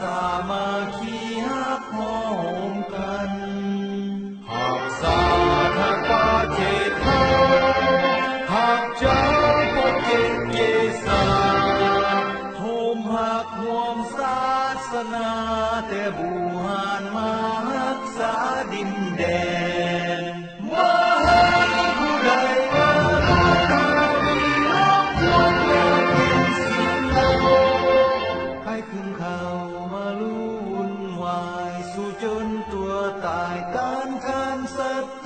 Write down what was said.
สามาคีฮักหอมกันหักสาทางประเทศไทหักเจ้าปกเก่งเกษาโฮมหักห่วมศาสนาแต่บูหานมารักษาดินแดน วาย สู้จนตัวตายต้านทานศัตรู